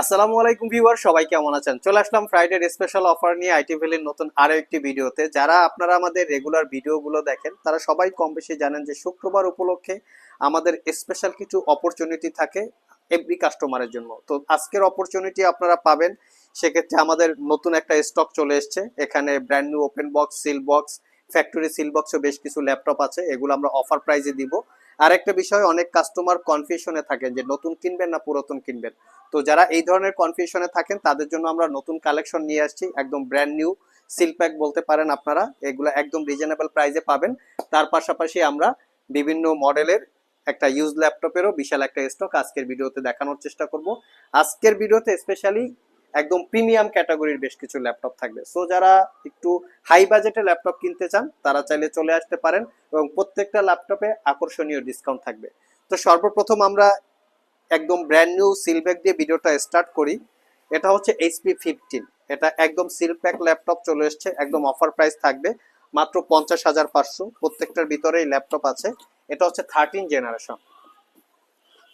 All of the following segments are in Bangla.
আসসালামু আলাইকুম ভিউয়ার, সবাই কেমন আছেন? চলে আসলাম ফ্রাইডে স্পেশাল অফার নিয়ে আইটি ভ্যালির নতুন আরও একটি ভিডিওতে। যারা আপনারা আমাদের রেগুলার ভিডিওগুলো দেখেন, তারা সবাই কম বেশি জানেন যে শুক্রবার উপলক্ষে আমাদের স্পেশাল কিছু অপরচুনিটি থাকে এভরি কাস্টমারের জন্য। তো আজকের অপরচুনিটি আপনারা পাবেন, সেক্ষেত্রে আমাদের নতুন একটা স্টক চলে এসছে। এখানে brand new open box seal box factory seal বক্সও বেশ কিছু ল্যাপটপ আছে, এগুলো আমরা অফার প্রাইজে দিব। আরেকটা বিষয়, অনেক কাস্টমার কনফিউশনে থাকেন যে নতুন কিনবেন না পুরাতন কিনবেন। তো যারা এই ধরনের কনফিউশনে থাকেন, তাদের জন্য আমরা নতুন কালেকশন নিয়ে আসছি, একদম ব্র্যান্ড নিউ সিল প্যাক বলতে পারেন আপনারা। এগুলো একদম রিজনেবল প্রাইসে পাবেন। তার পাশাপাশি আমরা বিভিন্ন মডেলের একটা ইউজ ল্যাপটপেরও বিশাল একটা স্টক আজকের ভিডিওতে দেখানোর চেষ্টা করব। আজকের ভিডিওতে স্পেশালি একদম প্রিমিয়াম ক্যাটাগরির বেশ কিছু ল্যাপটপ থাকবে। সো যারা একটু হাই বাজেটে ল্যাপটপ কিনতে চান, তারা চাইলে চলে আসতে পারেন এবং প্রত্যেকটা ল্যাপটপে আকর্ষণীয় ডিসকাউন্ট থাকবে। তো সর্বপ্রথম আমরা একদম ব্র্যান্ড নিউ সিলব্যাক দিয়ে ভিডিওটা স্টার্ট করি। এটা হচ্ছে এইচপি ফিফটিন এটা একদম সিলপ্যাক ল্যাপটপ চলে এসছে, একদম অফার প্রাইস থাকবে মাত্র পঞ্চাশ হাজার পাঁচশো। প্রত্যেকটার ভিতরে এই ল্যাপটপ আছে। এটা হচ্ছে থার্টিন জেনারেশন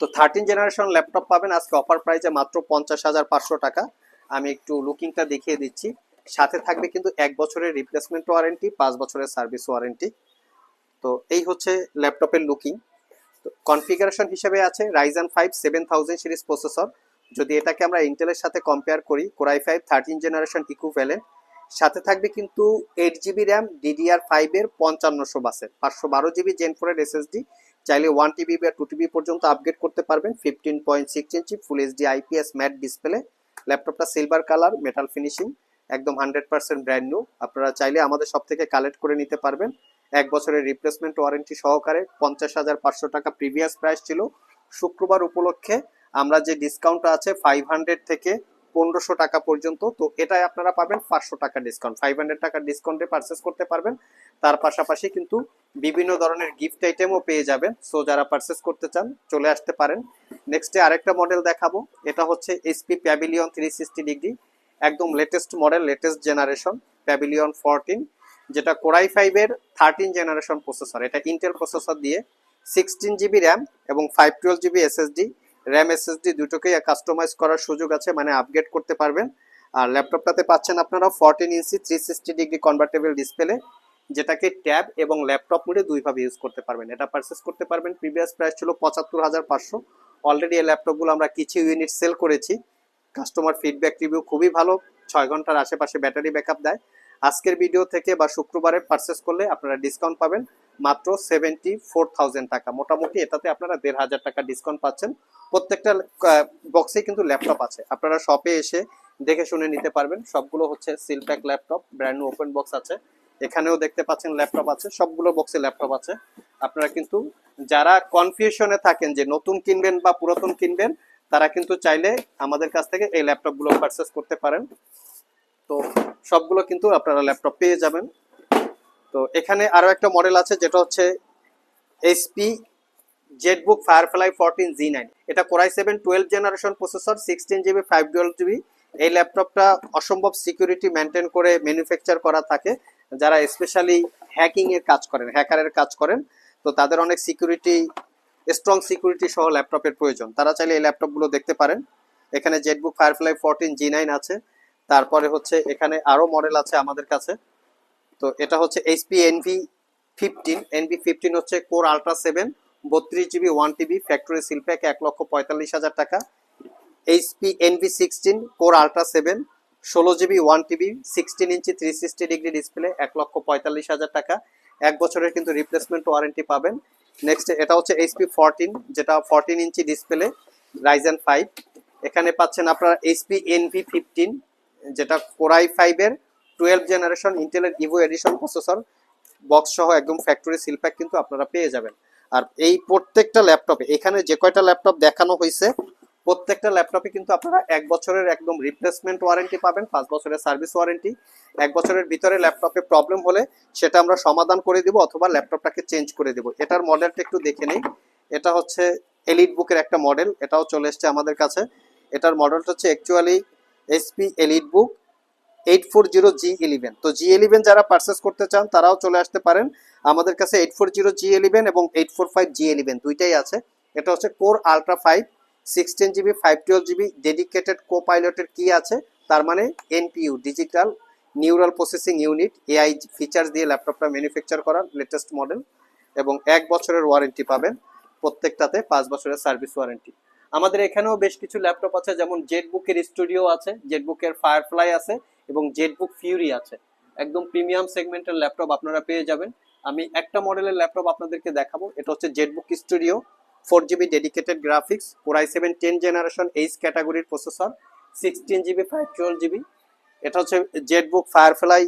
তো থার্টিন জেনারেশন ল্যাপটপ পাবেন, আজকে অফার প্রাইসে মাত্র পঞ্চাশ হাজার পাঁচশো টাকা। আমি একটু লুকিংটা দেখিয়ে দিচ্ছি। সাথে থাকবে কিন্তু এক বছরের রিপ্লেসমেন্ট ওয়ারেন্টি পাঁচ বছরের সার্ভিস ওয়ারেন্টি তো এই হচ্ছে ল্যাপটপের লুকিং কনফিগারেশন হিসেবে আছে Ryzen five seven thousand series processor যদি এটাকে আমরা ইন্টেলের সাথে কম্পেয়ার করি core i five thirteen generation equivalent সাথে থাকবে কিন্তু এইট জিবি র্যাম ডিডিআর ফাইভের পঞ্চান্নশো বাসের। পাঁচশো বারো জিবি জেন ফোরের এসএসডি চাইলে ওয়ান টিবি বা টু টিবি পর্যন্ত আপগ্রেড করতে পারবেন। Fifteen point six inch full HD IPS matte display ল্যাপটপটা সিলভার কালার মেটাল ফিনিশিং একদম হান্ড্রেড পার্সেন্ট ব্র্যান্ড নিউ আপনারা চাইলে আমাদের সব থেকে কালেক্ট করে নিতে পারবেন। এক বছরের রিপ্লেসমেন্ট ওয়ারেন্টি সহকারে পঞ্চাশ হাজার পাঁচশো টাকা প্রিভিয়াস প্রাইস ছিল। শুক্রবার উপলক্ষে আমরা যে ডিসকাউন্টটা আছে ফাইভ হান্ড্রেড থেকে পনেরোশো টাকা পর্যন্ত। তো এটাই আপনারা পাবেন পাঁচশো টাকা ডিসকাউন্ট ফাইভ হান্ড্রেড টাকার ডিসকাউন্টে পারচেস করতে পারবেন। তার পাশাপাশি কিন্তু বিভিন্ন ধরনের গিফট আইটেমও পেয়ে যাবেন। সো যারা পারচেস করতে চান, চলে আসতে পারেন। নেক্সটে আরেকটা মডেল দেখাবো। এটা হচ্ছে HP Pavilion three sixty degree একদম latest model latest generation Pavilion fourteen যেটা কোরাই ফাইভের থার্টিন জেনারেশন প্রসেসর এটা ইন্টেল প্রসেসর দিয়ে সিক্সটিন জিবি র্যাম এবং five twelve GB SSD RAM SSD দুটোকেই কাস্টমাইজ করার সুযোগ আছে মানে আপগ্রেড করতে পারবেন। আর ল্যাপটপটাতে পাচ্ছেন আপনারা fourteen inch three sixty degree convertible display যেটাকে ট্যাব এবং ল্যাপটপ মোডে দুইভাবে ইউজ করতে পারবেন। এটা পারচেস করতে পারবেন প্রিভিয়াস প্রাইস ছিল পঁচাত্তর হাজার পাঁচশো। অলরেডি এই ল্যাপটপগুলো আমরা কিছু ইউনিট সেল করেছি। কাস্টমার ফিডব্যাক রিভিউ খুবই ভালো, ছয় ঘণ্টার আশেপাশে ব্যাটারি ব্যাকআপ দেয়। আজকের ভিডিও থেকে বা শুক্রবারে পারচেস করলে আপনারা ডিসকাউন্ট পাবেন মাত্র সেভেন্টি ফোর থাউজেন্ড টাকা। মোটামুটি এটাতে আপনারা দেড় হাজার টাকা ডিসকাউন্ট পাচ্ছেন। প্রত্যেকটা বক্সে কিন্তু ল্যাপটপ আছে। আপনারা শপে এসে দেখে শুনে নিতে পারবেন। সবগুলো হচ্ছে seal pack laptop brand open box আছে। এখানেও দেখতে পাচ্ছেন ল্যাপটপ আছে। সবগুলো বক্সে ল্যাপটপ আছে। আপনারা কিন্তু যারা কনফিউশনে থাকেন যে নতুন কিনবেন বা পুরাতন কিনবেন, তারা কিন্তু চাইলে আমাদের কাছ থেকে এই ল্যাপটপগুলো পারচেস করতে পারেন। তো সবগুলো কিন্তু আপনারা ল্যাপটপ পেয়ে যাবেন। তো এখানে আরও একটা মডেল আছে, যেটা হচ্ছে HP ZBook Firefly fourteen G nine এটা core i seven twelve generation processor sixteen GB five twelve GB এই ল্যাপটপটা অসম্ভব সিকিউরিটি মেনটেন করে ম্যানুফ্যাকচার করা থাকে। যারা স্পেশালি হ্যাকিংয়ের কাজ করেন হ্যাকারের কাজ করেন, তো তাদের অনেক সিকিউরিটি স্ট্রং সিকিউরিটি সহ ল্যাপটপের প্রয়োজন। তারা চাইলে এই ল্যাপটপগুলো দেখতে পারেন। এখানে ZBook Firefly fourteen G nine আছে। তারপরে হচ্ছে এখানে আরও মডেল আছে আমাদের কাছে। তো এটা হচ্ছে HP Envy fifteen Envy fifteen হচ্ছে কোর আলট্রা সেভেন বত্রিশ GB one TB factory seal pack এক লক্ষ পঁয়তাল্লিশ হাজার টাকা। HP Envy sixteen core ultra seven ষোলো GB one TB sixteen inch three sixty degree display এক লক্ষ পঁয়তাল্লিশ হাজার টাকা। এক বছরের কিন্তু রিপ্লেসমেন্ট ওয়ারেন্টি পাবেন। নেক্সট এটা হচ্ছে এইচপি ফোরটিন যেটা fourteen inch display Ryzen five এখানে পাচ্ছেন আপনারা এইচপি এনভি ফিফটিন যেটা কোরাই ফাইভের টুয়েলভ জেনারেশন ইন্টেলের ইভো এডিশন প্রসেসর বক্স সহ একদম ফ্যাক্টরি সিলপ্যাক কিন্তু আপনারা পেয়ে যাবেন। আর এই প্রত্যেকটা ল্যাপটপে এখানে যে কয়টা ল্যাপটপ দেখানো হয়েছে প্রত্যেকটা ল্যাপটপে কিন্তু আপনারা এক বছরের একদম রিপ্লেসমেন্ট ওয়ারেন্টি পাবেন, পাঁচ বছরের সার্ভিস ওয়ারেন্টি এক বছরের ভিতরে ল্যাপটপে প্রবলেম হলে সেটা আমরা সমাধান করে দিব অথবা ল্যাপটপটাকে চেঞ্জ করে দিব। এটার মডেলটা একটু দেখে নিই। এটা হচ্ছে এলিট বুকের একটা মডেল এটাও চলে এসছে আমাদের কাছে। এটার মডেলটা হচ্ছে actually HP EliteBook eight four zero G eleven তো জি ইলেভেন যারা পারচেস করতে চান, তারাও চলে আসতে পারেন। আমাদের কাছে eight four zero G eleven এবং eight four five G eleven দুইটাই আছে। এটা হচ্ছে core ultra five sixteen GB five twelve GB dedicated কো পাইলটের কি আছে। তার মানে NPU digital neural processing unit AI features দিয়ে ল্যাপটপটা ম্যানুফ্যাকচার করার লেটেস্ট মডেল এবং এক বছরের ওয়ারেন্টি পাবেন। প্রত্যেকটাতে পাঁচ বছরের সার্ভিস ওয়ারেন্টি আমাদের এখানেও বেশ কিছু ল্যাপটপ আছে, যেমন জেটবুকের স্টুডিও আছে জেটবুকের ফায়ারফ্লাই আছে এবং জেটবুক ফিউরি আছে। একদম প্রিমিয়াম সেগমেন্টের ল্যাপটপ আপনারা পেয়ে যাবেন। আমি একটা মডেলের ল্যাপটপ আপনাদেরকে দেখাবো, এটা হচ্ছে ZBook studio four GB dedicated graphics core i seven ten generation H ক্যাটাগরির processor sixteen GB five twelve GB এটা হচ্ছে জেটবুক ফায়ারফ্লাই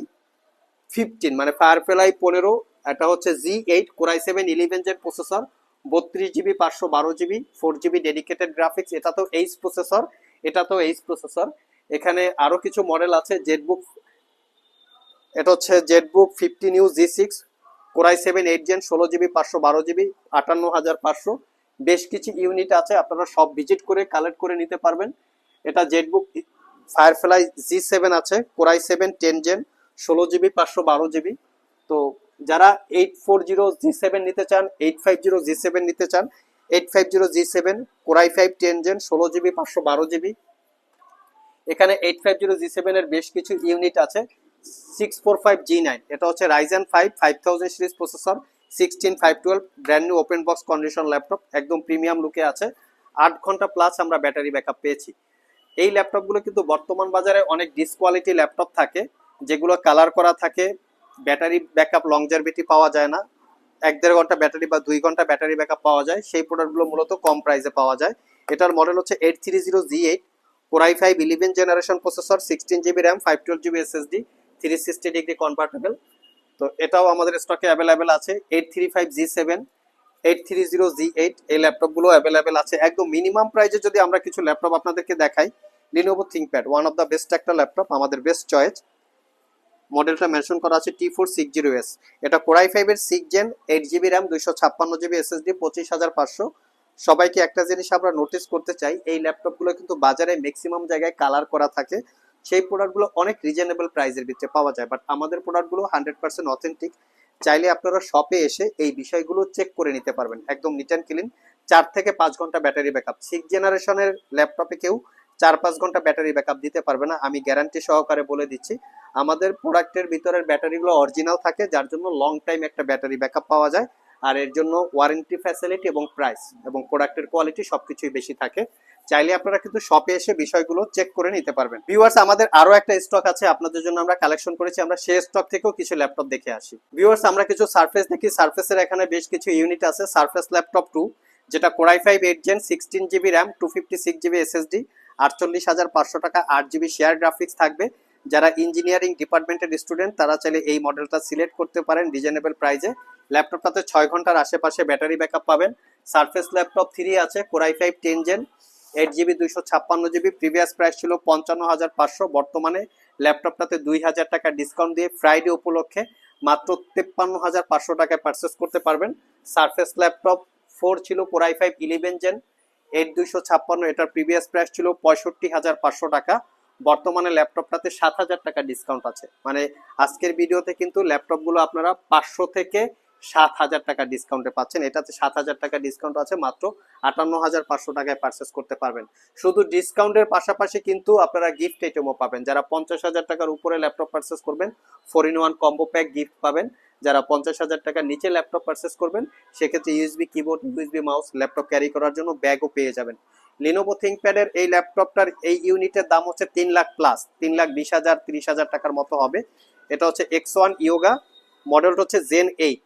ফিফটিন মানে ফায়ারফ্লাই পনেরো, এটা হচ্ছে G eight core i seven eleven gen processor বত্রিশ জিবি, পাঁচশো বারো GB, four GB dedicated graphics এটা তো এইচ প্রসেসর এটা তো এইচ প্রসেসর এখানে আরও কিছু মডেল আছে জেটবুক এটা হচ্ছে ZBook fifteen new G six core i seven eight gen ষোলো জিবি, পাঁচশো বারো জিবি, আটান্ন হাজার পাঁচশো। বেশ কিছু ইউনিট আছে, আপনারা সব ভিজিট করে কালেক্ট করে নিতে পারবেন। এটা জেটবুক ফায়ারফ্লাই জি সেভেন আছে core i seven ten gen ষোলো জিবি, পাঁচশো বারো জিবি। তো যারা eight four zero G seven নিতে চান eight five zero G seven নিতে চান eight five zero G seven core i five ten gen ষোলো জিবি পাঁচশো বারো জিবি এখানে eight five zero G seven এর বেশ কিছু ইউনিট আছে। Six four five G nine এটা হচ্ছে Ryzen five five thousand series processor sixteen five twelve brand new open box condition laptop একদম প্রিমিয়াম লুকে আছে। আট ঘণ্টা প্লাস আমরা ব্যাটারি ব্যাকআপ পেয়েছি। এই ল্যাপটপগুলো কিন্তু বর্তমান বাজারে অনেক ডিসকোয়ালিটি ল্যাপটপ থাকে, যেগুলো কালার করা থাকে ব্যাটারি ব্যাকআপ লংজারভিটি পাওয়া যায় না। এক দেড় ঘণ্টা ব্যাটারি বা দুই ঘণ্টা ব্যাটারি ব্যাকআপ পাওয়া যায়। সেই প্রোডাক্টগুলো মূলত কম প্রাইসে পাওয়া যায়। এটার মডেল হচ্ছে eight three zero G eight core i five eleven generation processor sixteen GB RAM five twelve GB SSD three sixty degree convertible তো এটাও আমাদের স্টকে অ্যাভেলেবেল আছে। Eight three five G seven eight three zero G eight এই ল্যাপটপগুলো অ্যাভেলেবেল আছে। একদম মিনিমাম প্রাইসে যদি আমরা কিছু ল্যাপটপ আপনাদেরকে দেখাই Lenovo ThinkPad one of the best একটা ল্যাপটপ আমাদের বেস্ট চয়েস মডেলটা মেনশন করা আছে T four six zero S এটা কোরাই ফাইভের six gen eight GB RAM দুইশো ছাপ্পান্ন জিবি এসএসডি পঁচিশ হাজার পাঁচশো। সবাইকে একটা জিনিস আমরা নোটিস করতে চাই, এই ল্যাপটপগুলো কিন্তু বাজারে ম্যাক্সিমাম জায়গায় কালার করা থাকে। সেই প্রোডাক্টগুলো অনেক রিজনেবল প্রাইসের ভিতরে পাওয়া যায় বাট আমাদের প্রোডাক্টগুলো হান্ড্রেড পার্সেন্ট অথেন্টিক চাইলে আপনারা শপে এসে এই বিষয়গুলো চেক করে নিতে পারবেন, একদম নিট অ্যান্ড ক্লিন চার থেকে পাঁচ ঘণ্টা ব্যাটারি ব্যাকআপ সিক্স জেনারেশনের ল্যাপটপে কেউ চার পাঁচ ঘণ্টা ব্যাটারি ব্যাকআপ দিতে পারবে না, আমি গ্যারান্টি সহকারে বলে দিচ্ছি। আমাদের প্রোডাক্টের ভিতরের ব্যাটারিগুলো অরিজিনাল থাকে, যার জন্য লং টাইম একটা ব্যাটারি ব্যাকআপ পাওয়া যায়। আর এর জন্য ওয়ারেন্টি ফ্যাসিলিটি এবং প্রাইস এবং প্রোডাক্টের কোয়ালিটি সবকিছুই বেশি থাকে। চাইলে আপনারা কিন্তু শপে এসে বিষয়গুলো চেক করে নিতে পারবেন। ভিউয়ার্স আমাদের আরও একটা স্টক আছে, আপনাদের জন্য আমরা কালেকশন করেছি, আমরা সেই স্টক থেকেও কিছু ল্যাপটপ দেখে আসি। ভিউয়ার্স আমরা কিছু সার্ফেস দেখি সার্ফেসের এখানে বেশ কিছু ইউনিট আছে সার্ফেস ল্যাপটপ টু যেটা core i five eight gen sixteen GB RAM two fifty six GB SSD আটচল্লিশ হাজার পাঁচশো টাকা আট জিবি শেয়ার গ্রাফিক্স থাকবে। যারা ইঞ্জিনিয়ারিং ডিপার্টমেন্টের স্টুডেন্ট তারা চাইলে এই মডেলটা সিলেক্ট করতে পারেন রিজনেবল প্রাইজে ল্যাপটপটাতে ছয় ঘণ্টার আশেপাশে ব্যাটারি ব্যাকআপ পাবেন। সার্ফেস ল্যাপটপ থ্রি আছে core i five ten gen eight GB দুইশো ছাপ্পান্ন জিবি প্রিভিয়াস প্রাইস ছিল পঞ্চান্ন হাজার পাঁচশো। বর্তমানে ল্যাপটপটাতে দুই হাজার টাকা ডিসকাউন্ট দিয়ে ফ্রাইডে উপলক্ষে মাত্র তেপ্পান্ন হাজার পাঁচশো টাকায় পারচেস করতে পারবেন। সার্ফেস ল্যাপটপ ফোর ছিল core i five eleven gen eight দুইশো ছাপ্পান্ন, এটার প্রিভিয়াস প্রাইস ছিল পঁয়ষট্টি হাজার পাঁচশো টাকা। বর্তমানে ল্যাপটপটাতে সাত হাজার টাকা ডিসকাউন্ট আছে। মানে আজকের ভিডিওতে কিন্তু ল্যাপটপগুলো আপনারা পাঁচশো থেকে সাত হাজার টাকা ডিসকাউন্টে পাচ্ছেন। এটাতে সাত হাজার টাকা ডিসকাউন্ট আছে, মাত্র আটান্ন হাজার পাঁচশো টাকায় পারচেস করতে পারবেন। শুধু ডিসকাউন্টের পাশাপাশি কিন্তু আপনারা গিফট আইটেমও পাবেন। যারা পঞ্চাশ হাজার টাকার উপরে ল্যাপটপ পারচেস করবেন four in one combo pack gift পাবেন। যারা পঞ্চাশ হাজার টাকার নিচে ল্যাপটপ পারচেস করবেন, সেক্ষেত্রে USB keyboard USB mouse laptop carry করার জন্য ব্যাগও পেয়ে যাবেন। লিনোভো থিঙ্কপ্যাডের এই ল্যাপটপটার এই ইউনিটের দাম হচ্ছে তিন লাখ প্লাস তিন লাখ বিশ হাজার, তিরিশ হাজার টাকার মতো হবে। এটা হচ্ছে এক্স ওয়ান ইয়োগা মডেলটা হচ্ছে জেন এইট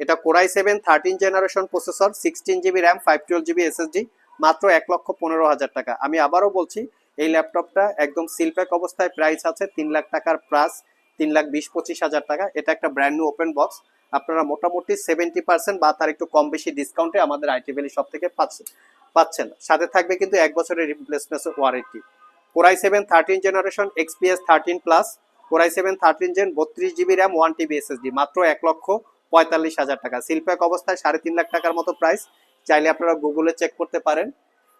এটা core i seven thirteen generation processor sixteen GB RAM five twelve GB SSD মাত্র এক লক্ষ পনেরো হাজার টাকা। আমি আবারও বলছি, এই ল্যাপটপটা একদম সিলপ্যাক অবস্থায় প্রাইস আছে তিন লাখ টাকার প্লাস তিন লাখ বিশ পঁচিশ হাজার টাকা। এটা একটা ব্র্যান্ড নিউ ওপেন বক্স আপনারা মোটামুটি সেভেন্টি পার্সেন্ট বা তার একটু কম বেশি ডিসকাউন্টে আমাদের আইটি ভ্যালি সব থেকে পাচ্ছেন। পাচ্ছেন সাথে থাকবে কিন্তু এক বছরের replacement warranty core i seven thirteen generation XPS thirteen plus core i seven thirteen gen বত্রিশ GB RAM one TB SSD মাত্র এক লক্ষ পঁয়তাল্লিশ হাজার টাকা। সিলপ্যাক অবস্থায় সাড়ে তিন লাখ টাকার মতো প্রাইস চাইলে আপনারা গুগলে চেক করতে পারেন।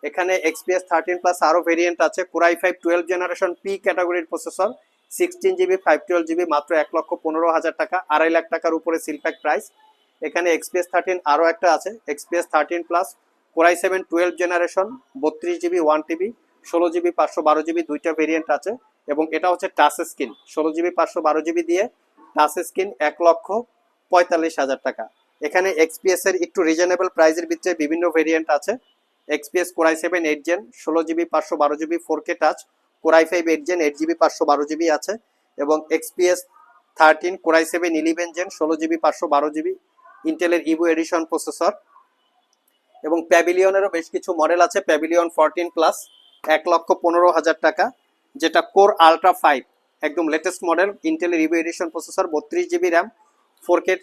এখানে এক্সপিএস থার্টিন প্লাস আরও ভেরিয়েন্ট আছে। Core i five twelve generation P ক্যাটাগরির processor sixteen GB five twelve GB মাত্র এক লক্ষ পনেরো হাজার টাকা। আড়াই লাখ টাকার উপরে সিলপ্যাক প্রাইস এখানে এক্সপিএস থার্টিন আরও একটা আছে। XPS thirteen plus core i seven twelve generation বত্রিশ জিবি ওয়ান টিবি ষোলো জিবি পাঁচশো বারো জিবি দুইটা ভেরিয়েন্ট আছে এবং এটা হচ্ছে টাচ স্ক্রিন ষোলো জিবি পাঁচশো বারো জিবি দিয়ে টাচ স্ক্রিন এক লক্ষ পঁয়তাল্লিশ হাজার টাকা। এখানে এক্সপিএস এর একটু রিজনেবল প্রাইসের ভিতরে বিভিন্ন ভেরিয়েন্ট আছে। XPS core i seven eight gen ষোলো জিবি পাঁচশো বারো GB four K touch core i five eight gen eight GB পাঁচশো বারো জিবি আছে এবং XPS thirteen core i seven eleven gen ষোলো জিবি পাঁচশো বারো জিবি ইন্টেলের ইভো এডিশন প্রসেসর এবং প্যাভিলিয়নেরও বেশ কিছু মডেল আছে, প্যাভিলিয়ন ফোরটিন প্লাস এক লক্ষ পনেরো হাজার টাকা, যেটা কোর আলট্রা ফাইভ একদম লেটেস্ট মডেল ইন্টেলের ইভো এডিশন প্রসেসর বত্রিশ GB RAM four K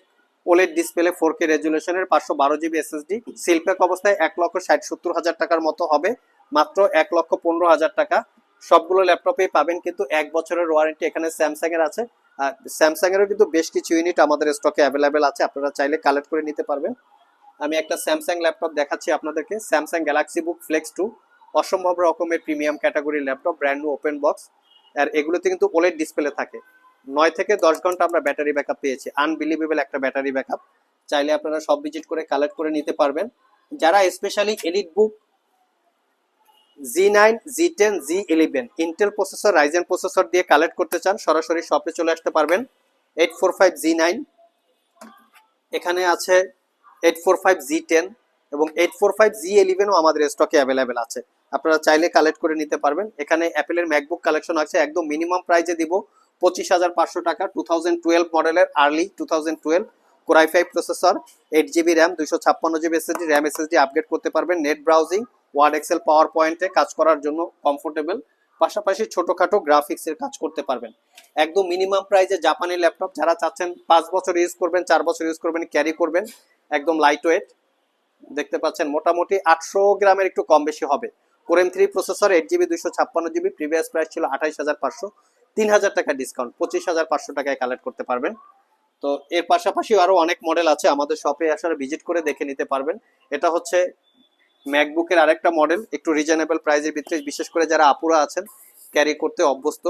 OLED display four K রেজুলেশনের পাঁচশো বারো জিবি এসএসডি সিলপ্যাক অবস্থায় এক লক্ষ ষাট সত্তর হাজার টাকার মতো হবে, মাত্র এক লক্ষ পনেরো হাজার টাকা। সবগুলো ল্যাপটপেই পাবেন কিন্তু এক বছরের ওয়ারেন্টি এখানে স্যামসাং এর আছে। আর স্যামসাং এরও কিন্তু বেশ কিছু ইউনিট আমাদের স্টকে অ্যাভেলেবেল আছে, আপনারা চাইলে কালেক্ট করে নিতে পারবেন। আমি একটা স্যামসাং ল্যাপটপ দেখাচ্ছি আপনাদেরকে। Samsung Galaxy Book Flex two অসম্ভব রকমের প্রিমিয়াম ক্যাটাগরির laptop brand new open box আর এগুলোতে কিন্তু ওলেড ডিসপ্লে থাকে। নয় থেকে দশ ঘণ্টা আমরা ব্যাটারি ব্যাকআপ পেয়েছি। আনবিলিভেবল একটা ব্যাটারি ব্যাকআপ চাইলে আপনারা সব ভিজিট করে কালেক্ট করে নিতে পারবেন। যারা specially EliteBook G nine G ten G eleven Intel processor Ryzen processor দিয়ে কালেক্ট করতে চান, সরাসরি শপে চলে আসতে পারবেন। Eight four five G nine এখানে আছে eight four five G ten এবং এইট ফোর ফাইভ জি আমাদের স্টকে অ্যাভেলেবেল আছে। আপনারা চাইলে কালেক্ট করে নিতে পারবেন। এখানে অ্যাপেলের ম্যাকবুক কালেকশন আছে। একদম মিনিমাম প্রাইজে দিব পঁচিশ হাজার পাঁচশো টাকা টু থাউজেন্ড টুয়েলভ মডেলের early two thousand twelve core i five processor eight GB RAM দুইশো ছাপ্পান্ন জিবি করতে পারবেন। নেট ব্রাউজিং ওয়ার্ড এক্সেল পাওয়ার পয়েন্টে কাজ করার জন্য কমফোর্টেবল পাশাপাশি ছোটখাটো গ্রাফিক্সের কাজ করতে পারবেন। একদম মিনিমাম প্রাইজে জাপানি ল্যাপটপ যারা চাচ্ছেন, পাঁচ বছর ইউজ করবেন, চার বছর ইউজ করবেন ক্যারি করবেন, একদম লাইট ওয়েট দেখতে পাচ্ছেন, মোটামুটি আটশো গ্রামের একটু কম বেশি হবে। Core m three processor eight GB দুইশো ছাপ্পান্ন জিবি প্রিভিয়াস প্রাইস ছিল আঠাইশ হাজার পাঁচশো। তিন হাজার টাকা ডিসকাউন্ট পঁচিশ হাজার পাঁচশো টাকায় কালেক্ট করতে পারবেন। তো এর পাশাপাশি আরও অনেক মডেল আছে, আমাদের শপে আসার ভিজিট করে দেখে নিতে পারবেন। এটা হচ্ছে ম্যাকবুকের আরেকটা মডেল একটু রিজনেবল প্রাইসের ভিতরে, বিশেষ করে যারা আপুরা আছেন ক্যারি করতে অভ্যস্ত,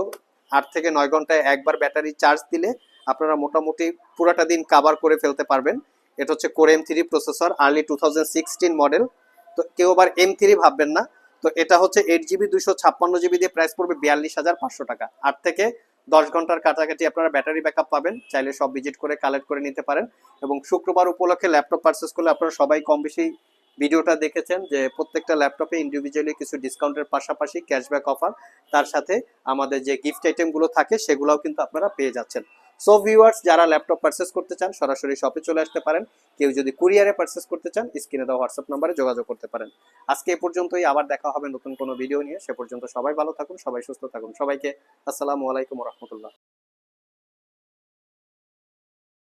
আট থেকে নয় ঘন্টায় একবার ব্যাটারি চার্জ দিলে আপনারা মোটামুটি পুরাটা দিন কাভার করে ফেলতে পারবেন। এটা হচ্ছে core M three processor early two model তো কেউ আবার এম থ্রি ভাববেন না। তো এটা হচ্ছে এইট জিবি দুশো ছাপ্পান্ন জিবি দিয়ে প্রাইস পড়বে বিয়াল্লিশ হাজার পাঁচশো টাকা। আট থেকে দশ ঘণ্টার কাছাকাছি আপনারা ব্যাটারি ব্যাকআপ পাবেন, চাইলে সব ভিজিট করে কালেক্ট করে নিতে পারেন। এবং শুক্রবার উপলক্ষে ল্যাপটপ পারচেস করলে আপনারা সবাই কম বেশি ভিডিওটা দেখেছেন যে প্রত্যেকটা ল্যাপটপে ইন্ডিভিজুয়ালি কিছু ডিসকাউন্টের পাশাপাশি ক্যাশব্যাক অফার তার সাথে আমাদের যে গিফট আইটেমগুলো থাকে সেগুলোও কিন্তু আপনারা পেয়ে যাচ্ছেন। সো ভিউয়ার্স যারা ল্যাপটপ পারচেস করতে চান, সরাসরি শপে চলে আসতে পারেন। কেউ যদি কুরিয়ারে পারচেস করতে চান স্ক্রিনে দেওয়া হোয়াটসঅ্যাপ নাম্বারে যোগাযোগ করতে পারেন। আজকে এ পর্যন্তই, আবার দেখা হবে নতুন কোনো ভিডিও নিয়ে। সে পর্যন্ত সবাই ভালো থাকুন, সবাই সুস্থ থাকুন। সবাইকে আসসালামু আলাইকুম রহমতুল্লাহ।